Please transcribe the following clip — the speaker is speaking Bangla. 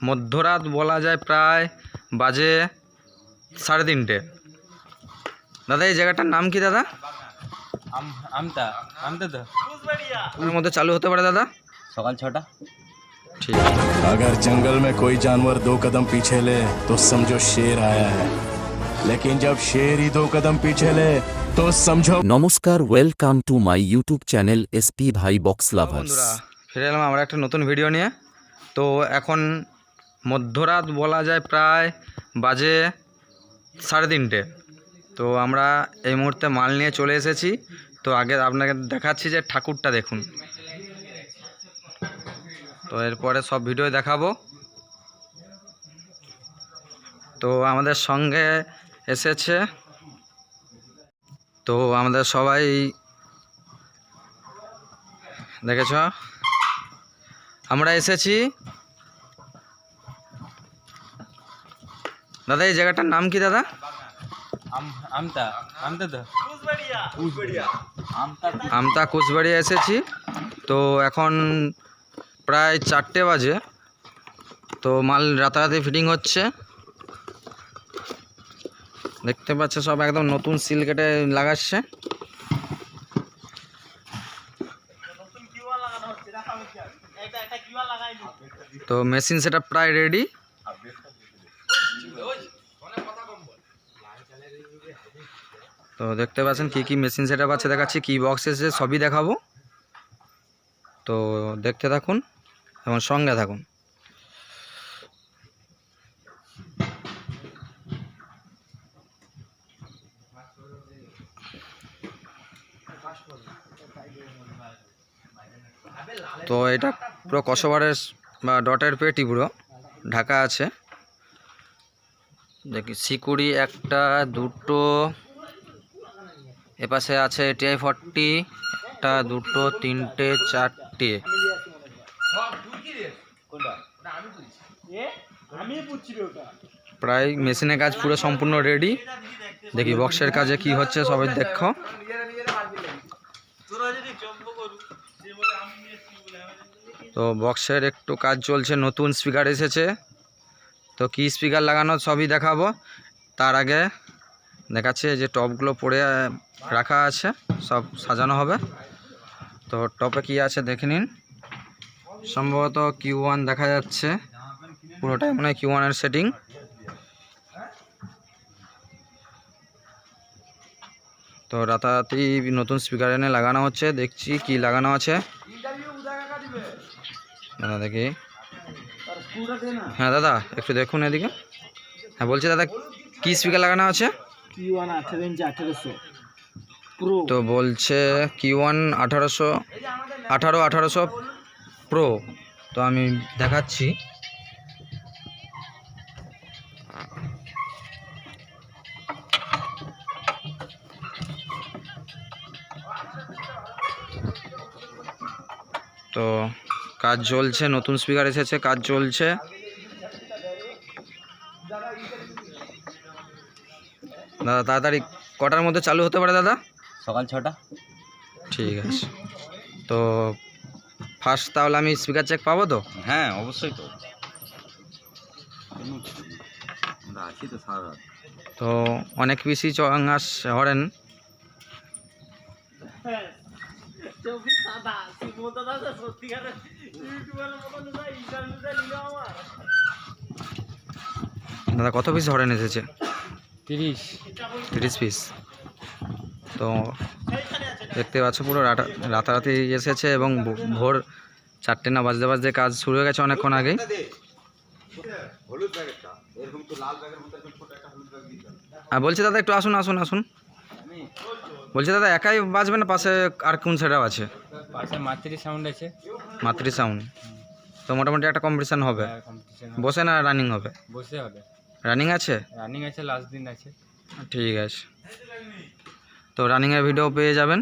মধ্যরাত বলা যায় প্রায় বাজে সাড়ে তিনটে দাদা এই জায়গাটার নাম কি দাদা আম আমতা আমতা তো এর মধ্যে চালু হতে পারে দাদা সকাল ছটা ঠিক আছে अगर जंगल में कोई जानवर दो कदम पीछे ले तो समझो शेर आया है लेकिन जब शेर ही दो कदम पीछे ले तो समझो নমস্কার welcome to my YouTube channel SP ভাই বক্স হ্যালো লাভার্স বন্ধুরা ফিরে এলাম আমরা একটা নতুন ভিডিও নিয়ে তো এখন মধ্যরাত বলা যায় প্রায় বাজে সাড়ে তিনটে। তো আমরা এই মুহূর্তে মাল নিয়ে চলে এসেছি। তো আগে আপনাকে দেখাচ্ছি যে ঠাকুরটা দেখুন। তো এরপরে সব ভিডিও দেখাবো। তো আমাদের সঙ্গে এসেছে। তো আমাদের সবাই দেখেছ? আমরা এসেছি দাদা এই জায়গাটার নাম কি দাদা? আম আমতা। আমতা তো? আমতা আমতা কুচবাড়ি এসেছি। তো এখন প্রায় চারটে বাজে। তো মাল রাতারাতি ফিটিং হচ্ছে। দেখতে পাচ্ছে সব একদম নতুন সিল কেটে লাগাচ্ছে। তো মেশিন সেটা প্রায় রেডি তো দেখতে পাচ্ছেন কি কি মেশিন সেটআপ আছে, দেখাচ্ছি কি বক্স এসেছে সবই দেখাবো। তো দেখতে থাকুন এবং সঙ্গে থাকুন। তো এটা পুরো কসবারের বা ডটের পেটি পুরো, ঢাকা আছে। দেখি, সিকুড়ি একটা, দুটো এপাশে আছে টিআই ফর্টি একটা দুটো তিনটে চারটে। প্রায় মেশিনের কাজ পুরো সম্পূর্ণ রেডি দেখি বক্সের কাজে কি হচ্ছে সবাই দেখো। তো বক্সের একটু কাজ চলছে নতুন স্পিকার এসেছে। তো কি স্পিকার লাগানো সবই দেখাবো। তার আগে দেখাচ্ছে যে টপগুলো আহ, রাখা আছে সব সাজানো হবে। তো টপে কি আছে দেখে নিন। সম্ভবত কিউ ওয়ান দেখা যাচ্ছে। পুরোটাই মনে হয় কিউ ওয়ানের সেটিং তো রাতারাতি নতুন স্পিকার এনে লাগানো হচ্ছে। দেখছি কি লাগানো আছে। দাদা দেখি। হ্যাঁ দাদা একটু দেখুন এদিকে। হ্যাঁ বলছি দাদা কি স্পিকার লাগানো আছে? কিউ তো বলছে কি ওয়ান আঠারোশো, আঠারো আঠারোশো প্রো তো আমি দেখাচ্ছি। তো কাজ চলছে, নতুন স্পিকার এসেছে, কাজ চলছে। দাদা তাড়াতাড়ি কটার মধ্যে চালু হতে পারে দাদা? সকাল ছটা। ঠিক আছে। তো ফার্স্ট তাহলে আমি স্পিকার চেক পাবো তো? হ্যাঁ অবশ্যই তো। তো অনেক বেশি চঙ্গাস হরেন। দাদা কত পিস হরেন এসেছে? তিরিশ। তিরিশ পিস তো দেখতে পাচ্ছ পুরো রাতা- রাতারাতি এসেছে এবং ভোর চারটে না বাজতে বাজতে কাজ শুরু হয়ে গেছে অনেকক্ষণ আগেই। হ্যাঁ বলছি দাদা একটু আসুন আসুন আসুন। বলছি দাদা একাই বাজবে না পাশে আর কোন সেটআপ আছে? পাশে মাতৃ সাউন্ড আছে। মাতৃ সাউন্ড তো মোটামুটি একটা কম্পিটিশান হবে। বসে না রানিং হবে? বসে হবে। রানিং আছে? রানিং আছে লাস্ট দিন আছে। ঠিক আছে। তো রানিংয়ের ভিডিও পেয়ে যাবেন।